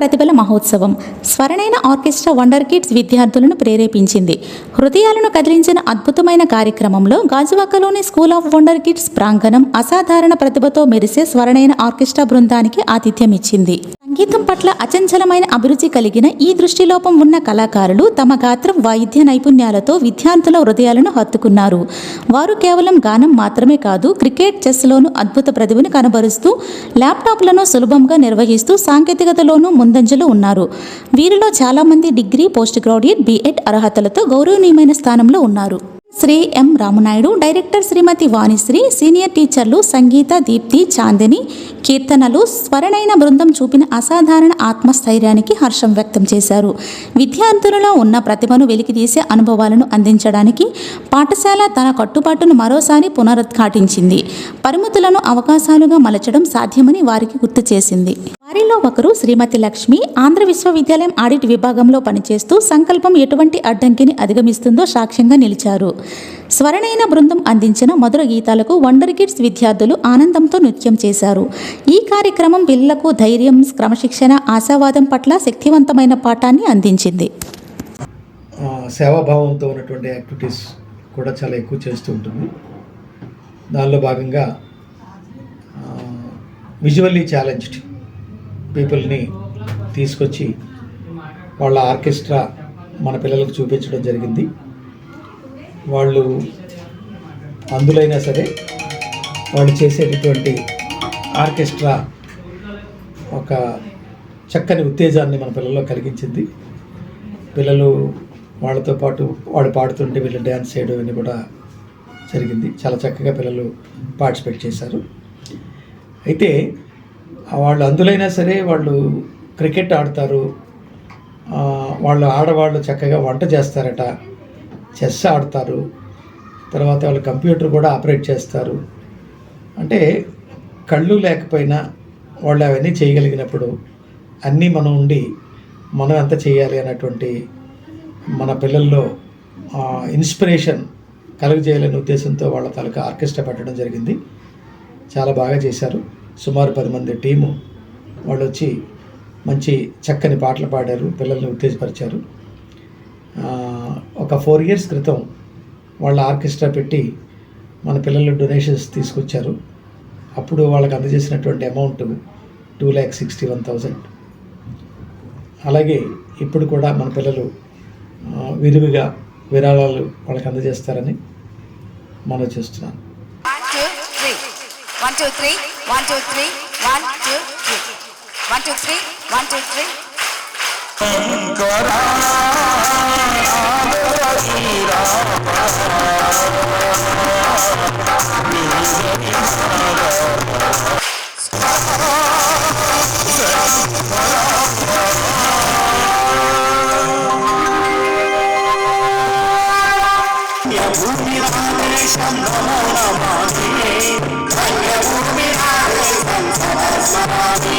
ప్రతిభల మహోత్సవం. స్వరణైన orchestra wonder kids విద్యార్థులను ప్రేరేపించింది. హృదయాలను కదిలించిన అద్భుతమైన కార్యక్రమంలో గాజువాకలోని స్కూల్ ఆఫ్ వండర్ కిడ్స్ ప్రాంగణం అసాధారణ ప్రతిభతో మెరిసే స్వరణైన ఆర్కెస్ట్రా బృందానికి ఆతిథ్యం ఇచ్చింది సంగీతం పట్ల అచంచలమైన అభిరుచి కలిగిన ఈ దృష్టిలోపం ఉన్న కళాకారులు తమ గాత్రం వాయిద్య నైపుణ్యాలతో విద్యార్థుల హృదయాలను హత్తుకున్నారు. వారు కేవలం గానం మాత్రమే కాదు క్రికెట్ చెస్లోనూ అద్భుత ప్రతిభను కనబరుస్తూ ల్యాప్టాప్లను సులభంగా నిర్వహిస్తూ సాంకేతికతలోనూ ముందంజలో ఉన్నారు. వీరిలో చాలామంది degree post graduate B Ed అర్హతలతో గౌరవనీయమైన స్థానంలో ఉన్నారు. Shri M Ramanaidu director Shrimati Vanishri senior టీచర్లు సంగీత దీప్తి చాందిని కీర్తనలు స్వరణైన బృందం చూపిన అసాధారణ ఆత్మస్థైర్యానికి హర్షం వ్యక్తం చేశారు. విద్యార్థులలో ఉన్న ప్రతిభను వెలికితీసే అనుభవాలను అందించడానికి పాఠశాల తన కట్టుబాటును మరోసారి పునరుద్ఘాటించింది. పరిమితులను అవకాశాలుగా మలచడం సాధ్యమని వారికి గుర్తు చేసింది. వారిలో ఒకరు శ్రీమతి లక్ష్మి ఆంధ్ర విశ్వవిద్యాలయం ఆడిట్ విభాగంలో పనిచేస్తూ సంకల్పం ఎటువంటి అడ్డంకిని అధిగమిస్తుందో సాక్ష్యంగా నిలిచారు. స్వరణైన బృందం అందించిన మధుర గీతాలకు వండర్ కిడ్స్ విద్యార్థులు ఆనందంతో నృత్యం చేశారు. ఈ కార్యక్రమం పిల్లలకు ధైర్యం క్రమశిక్షణ ఆశావాదం పట్ల శక్తివంతమైన పాఠాన్ని అందించింది. సేవాభావంతో ఉన్నటువంటి యాక్టివిటీస్ కూడా చాలా ఎక్కువ చేస్తూ ఉంటుంది. దానిలో భాగంగా విజువల్లీ ఛాలెంజ్డ్ పీపుల్ని తీసుకొచ్చి వాళ్ళ ఆర్కెస్ట్రా మన పిల్లలకు చూపించడం జరిగింది. వాళ్ళు అందులైనా సరే వాళ్ళు చేసేటటువంటి ఆర్కెస్ట్రా ఒక చక్కని ఉత్తేజాన్ని మన పిల్లల్లో కలిగించింది. పిల్లలు వాళ్ళతో పాటు వాడు పాడుతుంటే వీళ్ళు డ్యాన్స్ చేయడం అని కూడా జరిగింది. చాలా చక్కగా పిల్లలు పార్టిసిపేట్ చేశారు. అయితే వాళ్ళు అందులైనా సరే వాళ్ళు క్రికెట్ ఆడతారు. వాళ్ళు ఆడవాళ్ళు చక్కగా వంట చేస్తారట. చెస్ ఆడతారు. తర్వాత వాళ్ళు కంప్యూటర్ కూడా ఆపరేట్ చేస్తారు. అంటే కళ్ళు లేకపోయినా వాళ్ళు అవన్నీ చేయగలిగినప్పుడు అన్నీ మనం ఉండి మనం ఎంత చేయాలి అన్నటువంటి మన పిల్లల్లో ఇన్స్పిరేషన్ కలుగజేయాలనే ఉద్దేశంతో వాళ్ళ తాలూకా ఆర్కెస్ట్రా పెట్టడం జరిగింది. చాలా బాగా చేశారు. సుమారు పది మంది టీము వాళ్ళు వచ్చి మంచి చక్కని పాటలు పాడారు పిల్లల్ని ఉత్తేజపరిచారు. ఒక ఫోర్ ఇయర్స్ క్రితం వాళ్ళ ఆర్కెస్ట్రా పెట్టి మన పిల్లలు డొనేషన్స్ తీసుకొచ్చారు. అప్పుడు వాళ్ళకి అందజేసినటువంటి amount two lakh sixty one thousand. అలాగే ఇప్పుడు కూడా మన పిల్లలు విరివిగా విరాళాలు వాళ్ళకి అందజేస్తారని మనం చేస్తున్నాను. One, two, three. One, two, three. One, two, three. One, two, three. One, two, three. Godavari గట్టు మీద రామశిలగాని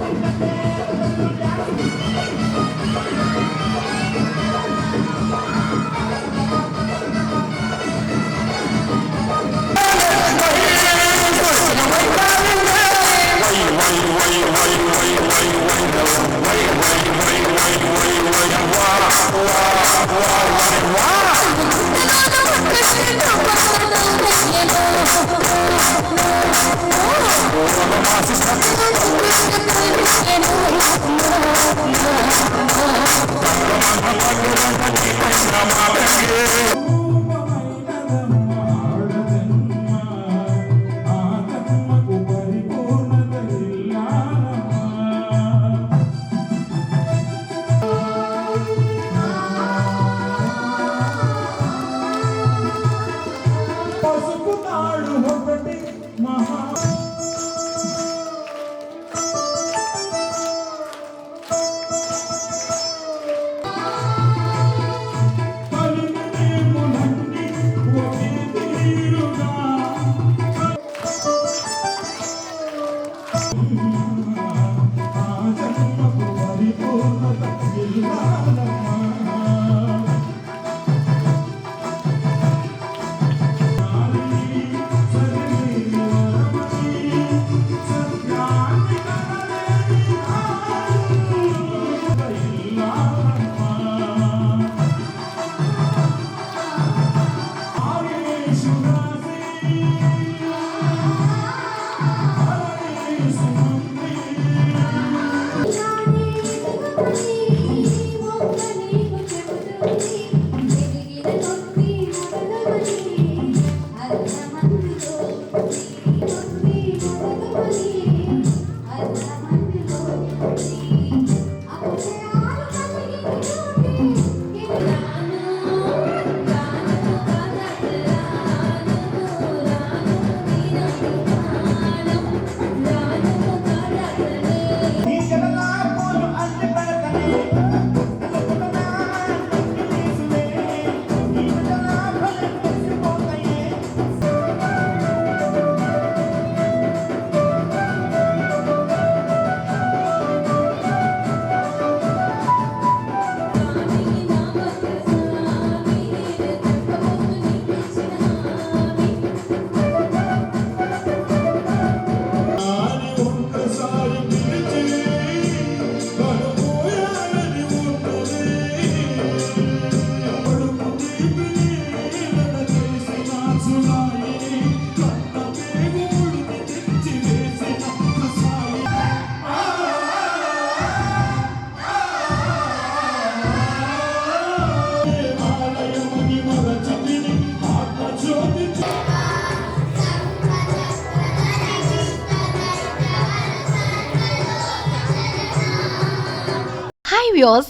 Jesus. వ్యూస్